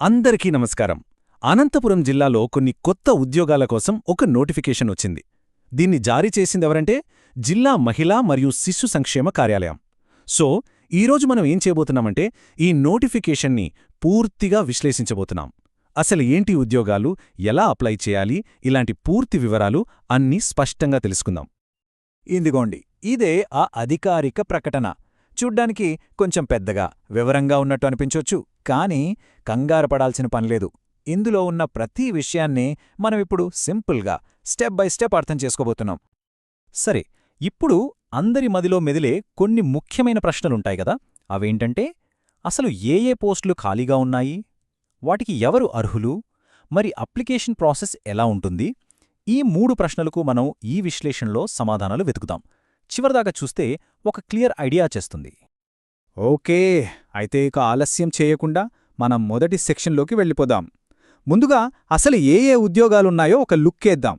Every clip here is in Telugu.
అందరికీ నమస్కారం. అనంతపురం జిల్లాలో కొన్ని కొత్త ఉద్యోగాల కోసం ఒక నోటిఫికేషన్ వచ్చింది. దీన్ని జారీ చేసిందెవరంటే జిల్లా మహిళా మరియు శిశు సంక్షేమ కార్యాలయం. సో ఈరోజు మనం ఏం చేయబోతున్నామంటే ఈ నోటిఫికేషన్ని పూర్తిగా విశ్లేషించబోతున్నాం. అసలు ఏంటి ఉద్యోగాలు? ఎలా అప్లై చేయాలి? ఇలాంటి పూర్తి వివరాలు అన్నీ స్పష్టంగా తెలుసుకుందాం. ఇందిగోండి. ఇదే ఆ అధికారిక ప్రకటన. చూడ్డానికి కొంచెం పెద్దగా వివరంగా ఉన్నట్టు అనిపించొచ్చు. కానీ కంగారు పడాల్సిన పనిలేదు ఇందులో ఉన్న ప్రతి విషయాన్ని మనమిప్పుడు సింపుల్గా స్టెప్ బై స్టెప్ అర్థం చేసుకోబోతున్నాం. సరే ఇప్పుడు అందరి మదిలో మెదిలే కొన్ని ముఖ్యమైన ప్రశ్నలుంటాయి కదా. అవేంటంటే అసలు ఏ ఏ పోస్టులు ఖాళీగా ఉన్నాయి? వాటికి ఎవరు అర్హులు? మరి అప్లికేషన్ ప్రాసెస్ ఎలా ఉంటుంది? ఈ మూడు ప్రశ్నలకు మనం ఈ విశ్లేషణలో సమాధానాలు వెతుకుదాం. చివరిదాకా చూస్తే ఒక క్లియర్ ఐడియా చేస్తుంది. ఓకే అయితే ఇక ఆలస్యం చేయకుండా మనం మొదటి సెక్షన్లోకి వెళ్ళిపోదాం. ముందుగా అసలు ఏ ఏ ఉద్యోగాలున్నాయో ఒక లుక్కేద్దాం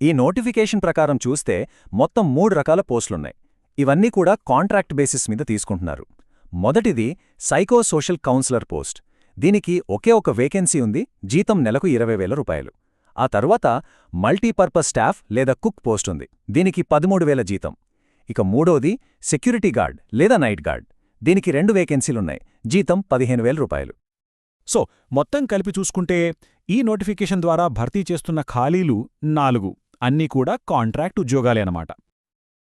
ఈ నోటిఫికేషన్ ప్రకారం చూస్తే మొత్తం మూడు రకాల పోస్టులున్నాయి. ఇవన్నీ కూడా కాంట్రాక్ట్ బేసిస్ మీద తీసుకుంటున్నారు. మొదటిది సైకో సోషల్ కౌన్సిలర్ పోస్ట్. దీనికి ఒకే ఒక వేకెన్సీ ఉంది జీతం నెలకు ఇరవై వేల రూపాయలు. ఆ తర్వాత మల్టీపర్పస్ స్టాఫ్ లేదా కుక్ పోస్ట్ ఉంది. దీనికి పదమూడు వేల జీతం. ఇక మూడోది సెక్యూరిటీ గార్డ్ లేదా నైట్ గార్డ్. దీనికి రెండు వేకెన్సీలున్నాయి జీతం పదిహేను వేల రూపాయలు. సో మొత్తం కలిపి చూసుకుంటే ఈ నోటిఫికేషన్ ద్వారా భర్తీ చేస్తున్న ఖాళీలు నాలుగు. అన్నీ కూడా కాంట్రాక్ట్ ఉద్యోగాలే అన్నమాట.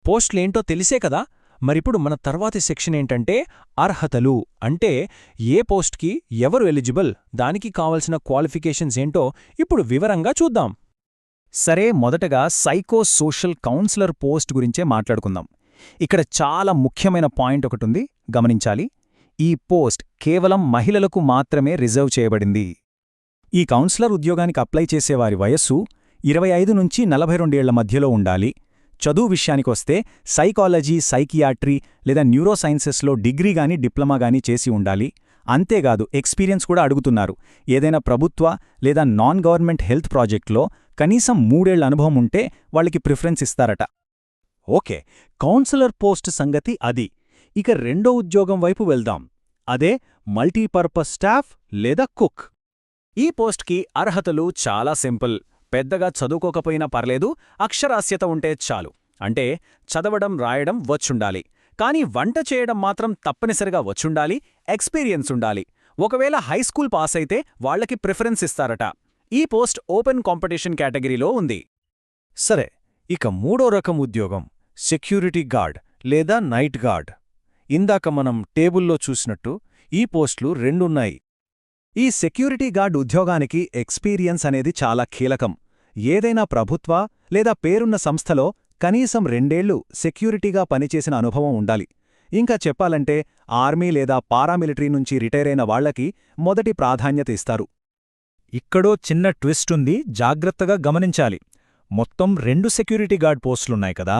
పోస్టులేంటో తెలిసే కదా? మరిప్పుడు మన తర్వాతి సెక్షన్ ఏంటంటే అర్హతలు. అంటే ఏ పోస్ట్కి ఎవరు ఎలిజిబుల్ దానికి కావలసిన క్వాలిఫికేషన్స్ ఏంటో ఇప్పుడు వివరంగా చూద్దాం. సరే మొదటగా సైకో సోషల్ కౌన్సిలర్ పోస్ట్ గురించే మాట్లాడుకుందాం. ఇక్కడ చాలా ముఖ్యమైన పాయింట్ ఒకటుంది గమనించాలి. ఈ పోస్ట్ కేవలం మహిళలకు మాత్రమే రిజర్వ్ చేయబడింది. ఈ కౌన్సిలర్ ఉద్యోగానికి అప్లై చేసేవారి వయస్సు ఇరవై ఐదు నుంచి నలభై రెండేళ్ళ మధ్యలో ఉండాలి. చదువు విషయానికొస్తే సైకాలజీ సైకియాట్రీ లేదా న్యూరోసైన్సెస్లో డిగ్రీ గాని డిప్లొమా గాని చేసి ఉండాలి. అంతేకాదు ఎక్స్పీరియన్స్ కూడా అడుగుతున్నారు. ఏదైనా ప్రభుత్వ లేదా నాన్ గవర్నమెంట్ హెల్త్ ప్రాజెక్ట్లో కనీసం మూడేళ్ళ అనుభవం ఉంటే వాళ్ళకి ప్రిఫరెన్స్ ఇస్తారట. ఓకే కౌన్సిలర్ పోస్ట్ సంగతి అది. ఇక రెండో ఉద్యోగం వైపు వెళ్దాం. అదే మల్టీపర్పస్ స్టాఫ్ లేదా కుక్. ఈ పోస్ట్కి అర్హతలు చాలా సింపుల్. పెద్దగా చదువుకోకపోయినా పర్లేదు అక్షరాస్యత ఉంటే చాలు. అంటే చదవడం రాయడం వచ్చుండాలి. కానీ వంట చేయడం మాత్రం తప్పనిసరిగా వచ్చుండాలి ఎక్స్పీరియన్స్ ఉండాలి. ఒకవేళ హైస్కూల్ పాస్ అయితే వాళ్ళకి ప్రిఫరెన్స్ ఇస్తారట. ఈ పోస్ట్ ఓపెన్ కాంపిటీషన్ కేటగిరీలో ఉంది. సరే ఇక మూడో రకం ఉద్యోగం. సెక్యూరిటీ గార్డ్ లేదా నైట్ గార్డ్. ఇందాక మనం టేబుల్లో చూసినట్టు ఈ పోస్టులు రెండున్నాయి. ఈ సెక్యూరిటీ గార్డ్ ఉద్యోగానికి ఎక్స్పీరియన్స్ అనేది చాలా కీలకం. ఏదైనా ప్రభుత్వ లేదా పేరున్న సంస్థలో కనీసం రెండేళ్ళు సెక్యూరిటీగా పనిచేసిన అనుభవం ఉండాలి. ఇంకా చెప్పాలంటే ఆర్మీ లేదా పారామిలిటరీ నుంచి రిటైరైన వాళ్ళకి మొదటి ప్రాధాన్యత ఇస్తారు. ఇక్కడో చిన్న ట్విస్ట్ ఉంది జాగ్రత్తగా గమనించాలి. మొత్తం రెండు సెక్యూరిటీ గార్డ్ పోస్టులున్నాయి కదా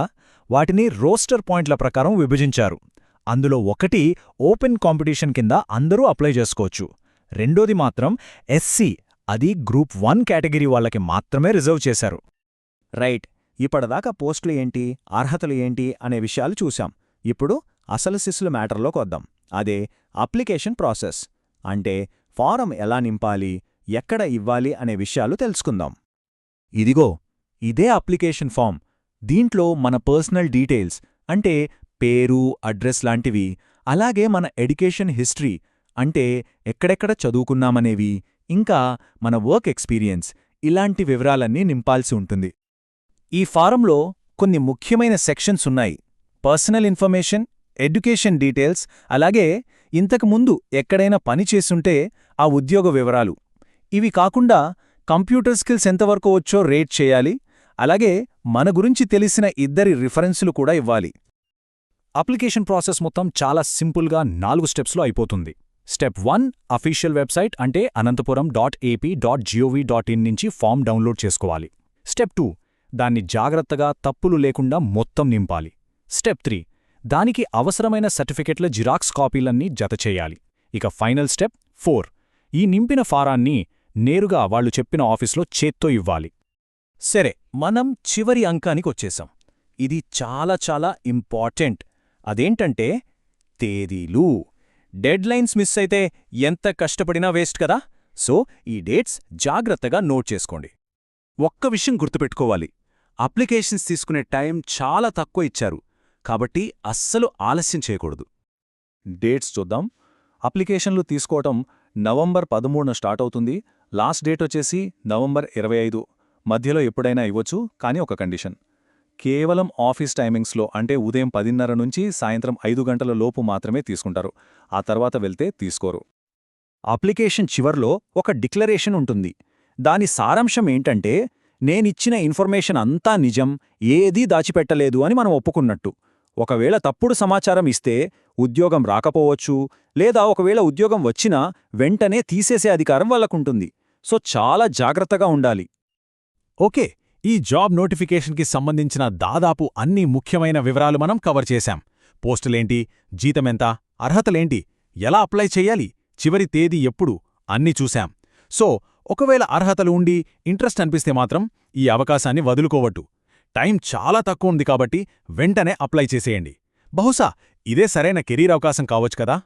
వాటిని రోస్టర్ పాయింట్ల ప్రకారం విభజించారు. అందులో ఒకటి ఓపెన్ కాంపిటీషన్ కింద అందరూ అప్లై చేసుకోవచ్చు. రెండోది మాత్రం ఎస్సీ అది గ్రూప్ వన్ కేటగిరీ వాళ్ళకి మాత్రమే రిజర్వ్ చేశారు. రైట్ ఇప్పటిదాకా పోస్టులు ఏంటి అర్హతలు ఏంటి అనే విషయాలు చూశాం. ఇప్పుడు అసలు శిశుల మ్యాటర్లోకి వద్దాం. అదే అప్లికేషన్ ప్రాసెస్. అంటే ఫారం ఎలా నింపాలి ఎక్కడ ఇవ్వాలి అనే విషయాలు తెలుసుకుందాం. ఇదిగో ఇదే అప్లికేషన్ ఫామ్. దీంట్లో మన పర్సనల్ డీటెయిల్స్ అంటే పేరు అడ్రస్ లాంటివి అలాగే మన ఎడ్యుకేషన్ హిస్టరీ అంటే ఎక్కడెక్కడ చదువుకున్నామనేవి ఇంకా మన వర్క్ ఎక్స్పీరియన్స్ ఇలాంటి వివరాలన్నీ నింపాల్సి ఉంటుంది. ఈ ఫారంలో కొన్ని ముఖ్యమైన సెక్షన్స్ ఉన్నాయి. పర్సనల్ ఇన్ఫర్మేషన్ ఎడ్యుకేషన్ డీటెయిల్స్ అలాగే ఇంతకుముందు ఎక్కడైనా పనిచేసుంటే ఆ ఉద్యోగ వివరాలు. ఇవి కాకుండా కంప్యూటర్ స్కిల్స్ ఎంతవరకు వచ్చో రేట్ చేయాలి అలాగే మన గురించి తెలిసిన ఇద్దరి రిఫరెన్సులు కూడా ఇవ్వాలి. అప్లికేషన్ ప్రాసెస్ మొత్తం చాలా సింపుల్గా నాలుగు స్టెప్స్లో అయిపోతుంది. స్టెప్ వన్ అఫీషియల్ వెబ్సైట్ అంటే Anantapuram dot AP dot gov dot in నుంచి ఫామ్ డౌన్లోడ్ చేసుకోవాలి. స్టెప్ టూ దాన్ని జాగ్రత్తగా తప్పులు లేకుండా మొత్తం నింపాలి. స్టెప్ త్రీ దానికి అవసరమైన సర్టిఫికెట్ల జిరాక్స్ కాపీలన్నీ జతచేయాలి ఇక ఫైనల్ స్టెప్ ఫోర్ ఈ నింపిన ఫారాన్ని నేరుగా వాళ్ళు చెప్పిన ఆఫీస్లో చేత్తో ఇవ్వాలి. సరే మనం చివరి అంకానికొచ్చేశాం ఇది చాలా చాలా ఇంపార్టెంట్. అదేంటంటే తేదీలు. డెడ్ లైన్స్ మిస్ అయితే ఎంత కష్టపడినా వేస్ట్ కదా? సో ఈ డేట్స్ జాగ్రత్తగా నోట్ చేసుకోండి. ఒక్క విషయం గుర్తుపెట్టుకోవాలి. అప్లికేషన్స్ తీసుకునే టైం చాలా తక్కువ ఇచ్చారు. కాబట్టి అస్సలు ఆలస్యం చేయకూడదు. డేట్స్ చూద్దాం. అప్లికేషన్లు తీసుకోవటం నవంబర్ పదమూడున స్టార్ట్ అవుతుంది. లాస్ట్ డేట్ వచ్చేసి నవంబర్ ఇరవై ఐదు. మధ్యలో ఎప్పుడైనా ఇవ్వచ్చు కానీ ఒక కండిషన్. కేవలం ఆఫీస్ టైమింగ్స్లో అంటే ఉదయం పదిన్నర నుంచి సాయంత్రం ఐదు గంటల లోపు మాత్రమే తీసుకుంటారు. ఆ తర్వాత వెళ్తే తీసుకోరు. అప్లికేషన్ చివర్లో ఒక డిక్లరేషన్ ఉంటుంది. దాని సారాంశం ఏంటంటే నేనిచ్చిన ఇన్ఫర్మేషన్ అంతా నిజం ఏదీ దాచిపెట్టలేదు అని మనం ఒప్పుకున్నట్టు. ఒకవేళ తప్పుడు సమాచారం ఇస్తే ఉద్యోగం రాకపోవచ్చు లేదా ఒకవేళ ఉద్యోగం వచ్చినా వెంటనే తీసేసే అధికారం వాళ్ళకుంటుంది. సో చాలా జాగ్రత్తగా ఉండాలి. ఓకే. ఈ జాబ్ నోటిఫికేషన్కి సంబంధించిన దాదాపు అన్ని ముఖ్యమైన వివరాలు మనం కవర్ చేశాం. పోస్టులేంటి? జీతమెంత? అర్హతలేంటి? ఎలా అప్లై చెయ్యాలి చివరి తేదీ ఎప్పుడు? అన్నీ చూశాం. సో ఒకవేళ అర్హతలు ఉండి ఇంట్రెస్ట్ అనిపిస్తే మాత్రం ఈ అవకాశాన్ని వదులుకోవట్టు టైం చాలా తక్కువ ఉంది కాబట్టి వెంటనే అప్లై చేసేయండి. బహుశా ఇదే సరైన కెరీర్ అవకాశం కావచ్చు కదా?